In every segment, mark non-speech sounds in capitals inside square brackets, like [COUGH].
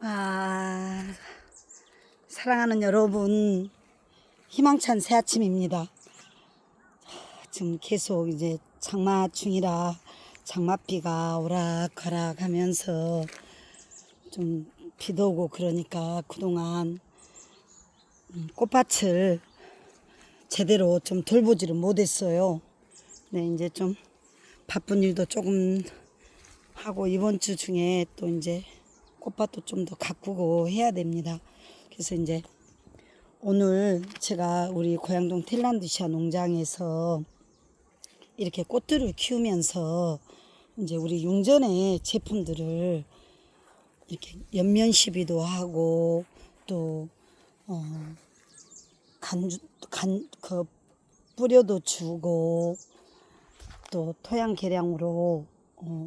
아, 사랑하는 여러분, 희망찬 새 아침입니다. 지금 계속 이제 장마 중이라 장마비가 오락가락 하면서 좀 비도 오고 그러니까 그동안 음, 꽃밭을 제대로 좀 돌보지를 못했어요. 네, 이제 좀 바쁜 일도 조금 하고 이번 주 중에 또 이제 꽃밭도 좀 더 가꾸고 해야 됩니다. 그래서 이제 오늘 제가 우리 고양동 텔란드시아 농장에서 이렇게 꽃들을 키우면서 이제 우리 융전의 제품들을 이렇게 연면 시비도 하고 또 어, 간주 간그 뿌려도 주고 또 토양 개량으로 어,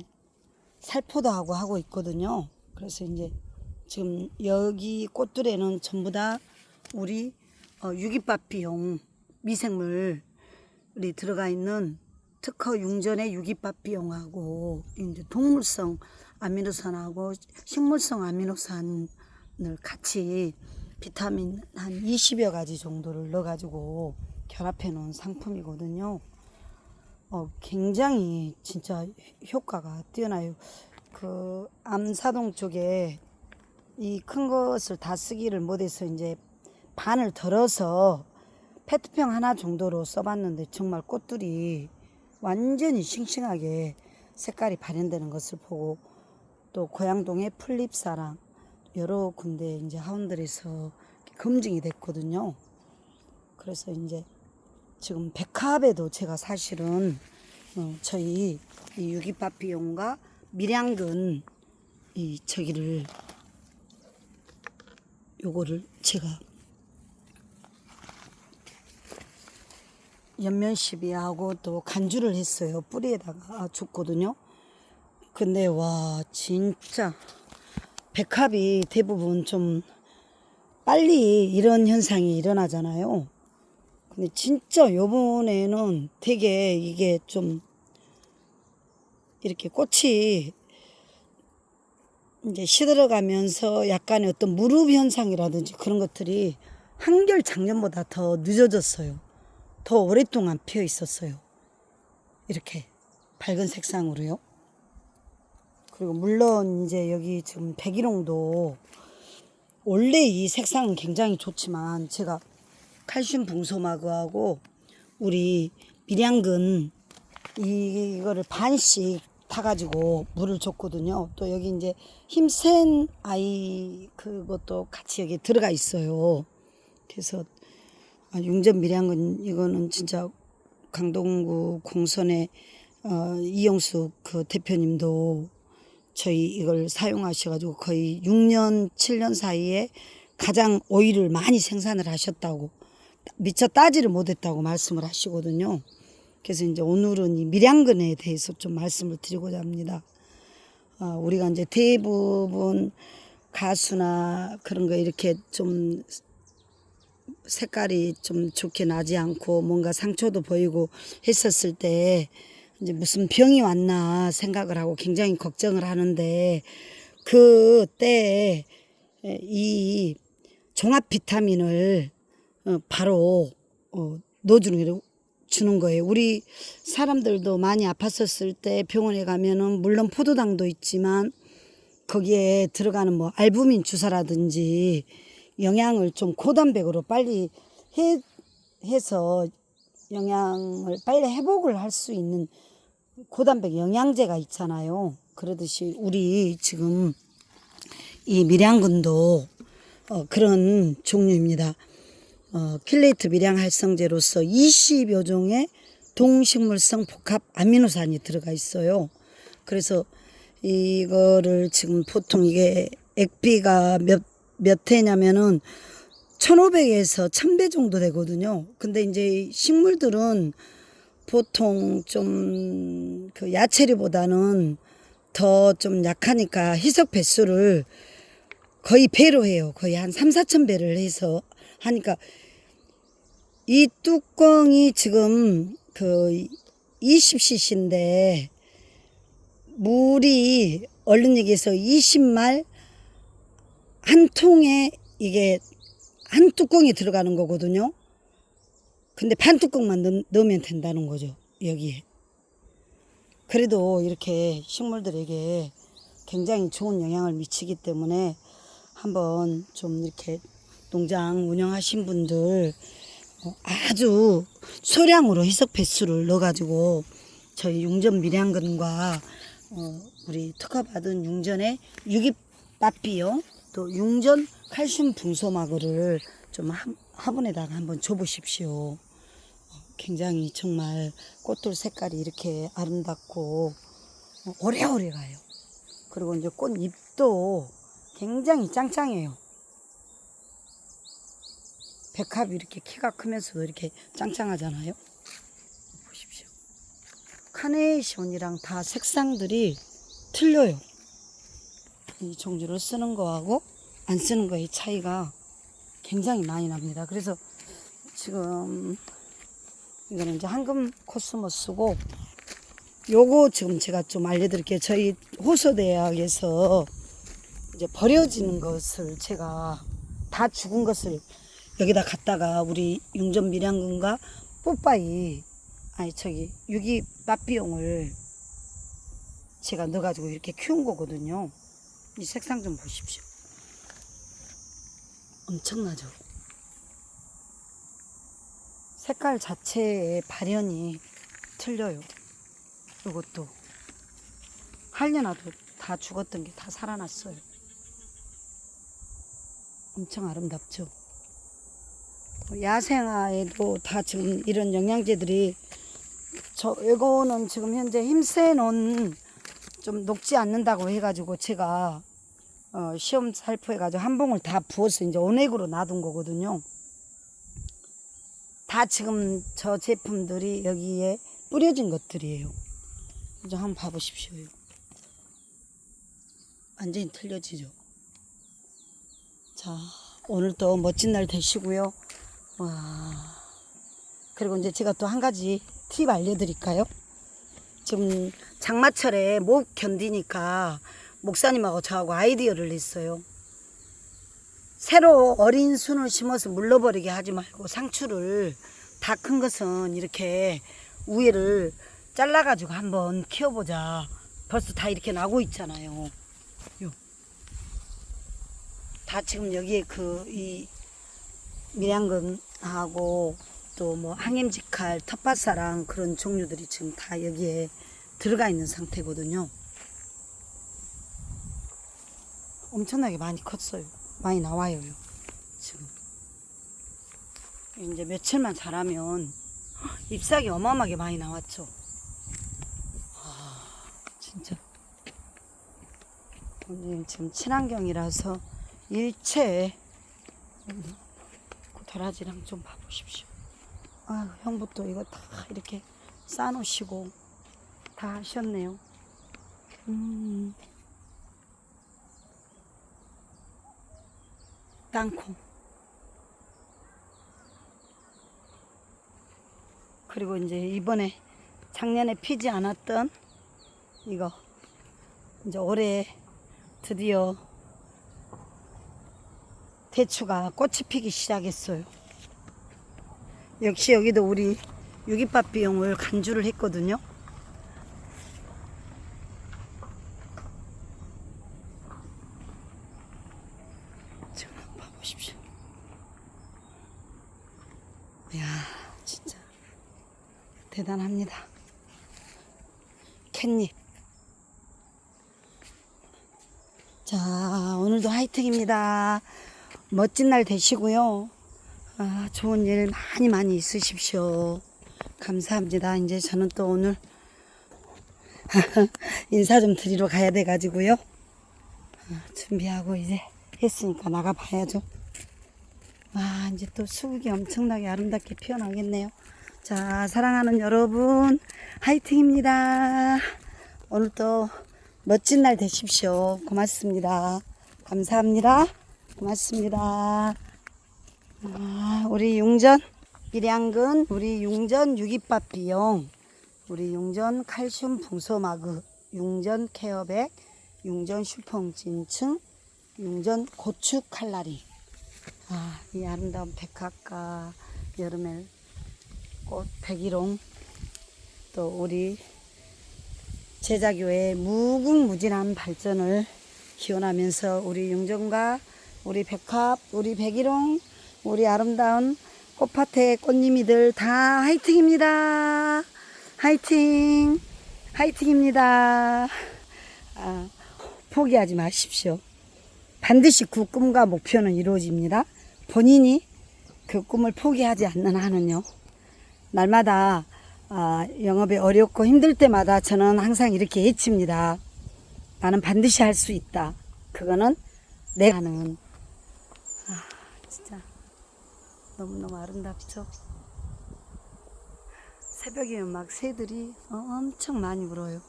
살포도 하고 하고 있거든요. 그래서 이제 지금 여기 꽃들에는 전부 다 우리 어, 유기밥 비용 미생물이 들어가 있는 특허 융전의 유기밥 비용하고 이제 동물성 아미노산하고 식물성 아미노산을 같이 비타민 한 20여 가지 정도를 넣어가지고 결합해 놓은 상품이거든요. 어, 굉장히 진짜 효과가 뛰어나요. 그 암사동 쪽에 이 큰 것을 다 쓰기를 못해서 이제 반을 덜어서 페트병 하나 정도로 써봤는데 정말 꽃들이 완전히 싱싱하게 색깔이 발현되는 것을 보고 또 고양동의 풀립사랑 여러 군데 이제 하원들에서 검증이 됐거든요. 그래서 이제 지금 백합에도 제가 사실은 어, 저희 이 유기파피용과 밀양근 이 저기를 요거를 제가 연면 시비하고 또 간주를 했어요. 뿌리에다가 줬거든요. 근데 와 진짜 백합이 대부분 좀 빨리 이런 현상이 일어나잖아요. 근데 진짜 요번에는 되게 이게 좀 이렇게 꽃이 이제 시들어가면서 약간의 어떤 무릎 현상이라든지 그런 것들이 한결 작년보다 더 늦어졌어요. 더 오랫동안 피어 있었어요. 이렇게 밝은 색상으로요. 그리고 물론 이제 여기 지금 백일홍도 원래 이 색상은 굉장히 좋지만 제가 칼슘 붕소마그하고 우리 밀양근 이거를 반씩 타가지고 물을 줬거든요. 또 여기 이제 힘센 아이 그것도 같이 여기 들어가 있어요. 그래서 아, 융전 밀양은 이거는 진짜 강동구 공선의 어, 이영숙 그 대표님도 저희 이걸 사용하셔가지고 거의 6년 7년 사이에 가장 오일을 많이 생산을 하셨다고 미처 따지를 못했다고 말씀을 하시거든요. 그래서 이제 오늘은 이 밀양근에 대해서 좀 말씀을 드리고자 합니다. 어, 우리가 이제 대부분 가수나 그런 거 이렇게 좀 색깔이 좀 좋게 나지 않고 뭔가 상처도 보이고 했었을 때 이제 무슨 병이 왔나 생각을 하고 굉장히 걱정을 하는데 그때 이 종합 비타민을 어, 바로 어, 넣어주는 게 주는 거예요. 우리 사람들도 많이 아팠었을 때 병원에 가면은 물론 포도당도 있지만 거기에 들어가는 뭐 알부민 주사라든지 영양을 좀 고단백으로 빨리 해, 해서 영양을 빨리 회복을 할 수 있는 고단백 영양제가 있잖아요. 그러듯이 우리 지금 이 밀양근도 어, 그런 종류입니다. 어, 킬레이트 밀양 활성제로서 20여 종의 동식물성 복합 아미노산이 들어가 있어요. 그래서 이거를 지금 보통 이게 액비가 몇, 몇 회냐면은 1500에서 1000배 정도 되거든요. 근데 이제 식물들은 보통 좀 그 야채류보다는 더 좀 약하니까 희석 배수를 거의 배로 해요. 거의 한 3, 4천 배를 해서 하니까 이 뚜껑이 지금 그 20cc인데 물이 얼른 얘기해서 20말 한 통에 이게 한 뚜껑이 들어가는 거거든요. 근데 반 뚜껑만 넣, 넣으면 된다는 거죠. 여기에. 그래도 이렇게 식물들에게 굉장히 좋은 영향을 미치기 때문에 한번 좀 이렇게 농장 운영하신 분들 어, 아주 소량으로 희석 배수를 넣어가지고 저희 융전 밀양근과 어, 우리 특허받은 융전의 유기밥 비용 또 융전 칼슘 붕소마그를 좀 한- 화분에다가 한번 줘보십시오. 어, 굉장히 정말 꽃들 색깔이 이렇게 아름답고 어, 오래오래 가요. 그리고 이제 꽃잎도 굉장히 짱짱해요. 백합이 이렇게 키가 크면서도 이렇게 짱짱하잖아요. 보십시오. 카네이션이랑 다 색상들이 틀려요. 이 종류를 쓰는 거하고 안 쓰는 거의 차이가 굉장히 많이 납니다. 그래서 지금 이거는 이제 황금 코스모스고 요거 지금 제가 좀 알려드릴게요. 저희 호서대학에서 이제 버려지는 것을 제가 다 죽은 것을 여기다 갖다가 우리 융전 밀양군과 뽀빠이 아니 저기 유기 맛비용을 제가 넣어가지고 이렇게 키운 거거든요. 이 색상 좀 보십시오. 엄청나죠? 색깔 자체의 발현이 틀려요. 이것도 한려나도 다 죽었던 게 다 살아났어요. 엄청 아름답죠? 야생화에도 다 지금 이런 영양제들이 저 이거는 지금 현재 힘세 놓은 좀 녹지 않는다고 해가지고 제가 어, 시험 살포해가지고 한 봉을 다 부어서 이제 온액으로 놔둔 거거든요. 다 지금 저 제품들이 여기에 뿌려진 것들이에요. 이제 한번 봐보십시오. 완전히 틀려지죠. 자, 오늘도 멋진 날 되시고요. 와. 그리고 이제 제가 또 한 가지 팁 알려드릴까요? 지금 장마철에 못 견디니까 목사님하고 저하고 아이디어를 냈어요. 새로 어린 순을 심어서 물러버리게 하지 말고 상추를 다 큰 것은 이렇게 우에를 잘라가지고 한번 키워보자. 벌써 다 이렇게 나고 있잖아요. 요. 다 지금 여기에 그 이 밀양근하고 또 뭐 항임직할 텃밭사랑 그런 종류들이 지금 다 여기에 들어가 있는 상태거든요. 엄청나게 많이 컸어요. 많이 나와요. 지금. 이제 며칠만 자라면 잎사귀 어마어마하게 많이 나왔죠. 아, 진짜. 지금 친환경이라서 일체 그 도라지랑 좀 봐보십시오. 아유, 형부터 이거 다 이렇게 싸놓으시고 다 하셨네요. 음. 땅콩. 그리고 이제 이번에 작년에 피지 않았던 이거 이제 올해 드디어 대추가 꽃이 피기 시작했어요. 역시 여기도 우리 유기밥 비용을 간주를 했거든요. 지금 한번 봐보십시오. 이야, 진짜 대단합니다. 캣잎. 자, 오늘도 화이팅입니다. 멋진 날 되시고요. 아, 좋은 일 많이 많이 있으십시오. 감사합니다. 이제 저는 또 오늘 [LAUGHS] 인사 좀 드리러 가야 돼가지고요. 아, 준비하고 이제 했으니까 나가봐야죠. 와, 이제 또 수국이 엄청나게 아름답게 피어나겠네요. 자, 사랑하는 여러분, 화이팅입니다. 오늘 또 멋진 날 되십시오. 고맙습니다. 감사합니다. 고맙습니다. 아, 우리 융전 일양근 우리 융전 유기밥 비용 우리 융전 칼슘 붕소마그 융전 케어백 융전 슈펑 진층 용전 고추 칼날이. 아, 이 아름다운 백합과 여름의 꽃 백일홍 또 우리 제자교회의 무궁무진한 발전을 기원하면서 우리 용전과 우리 백합, 우리 백일홍, 우리 아름다운 꽃밭의 꽃님이들 다 화이팅입니다. 화이팅! 화이팅입니다. 아, 포기하지 마십시오. 반드시 그 꿈과 목표는 이루어집니다. 본인이 그 꿈을 포기하지 않는 한은요. 날마다 아, 영업이 어렵고 힘들 때마다 저는 항상 이렇게 외칩니다. 나는 반드시 할 수 있다. 그거는 내가 하는. 아, 진짜 너무너무 아름답죠? 새벽이면 막 새들이 엄청 많이 울어요.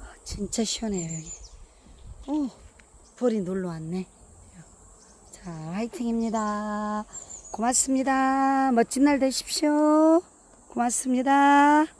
아, 진짜 시원해요, 여기. 오, 벌이 놀러 왔네. 자, 화이팅입니다. 고맙습니다. 멋진 날 되십시오. 고맙습니다.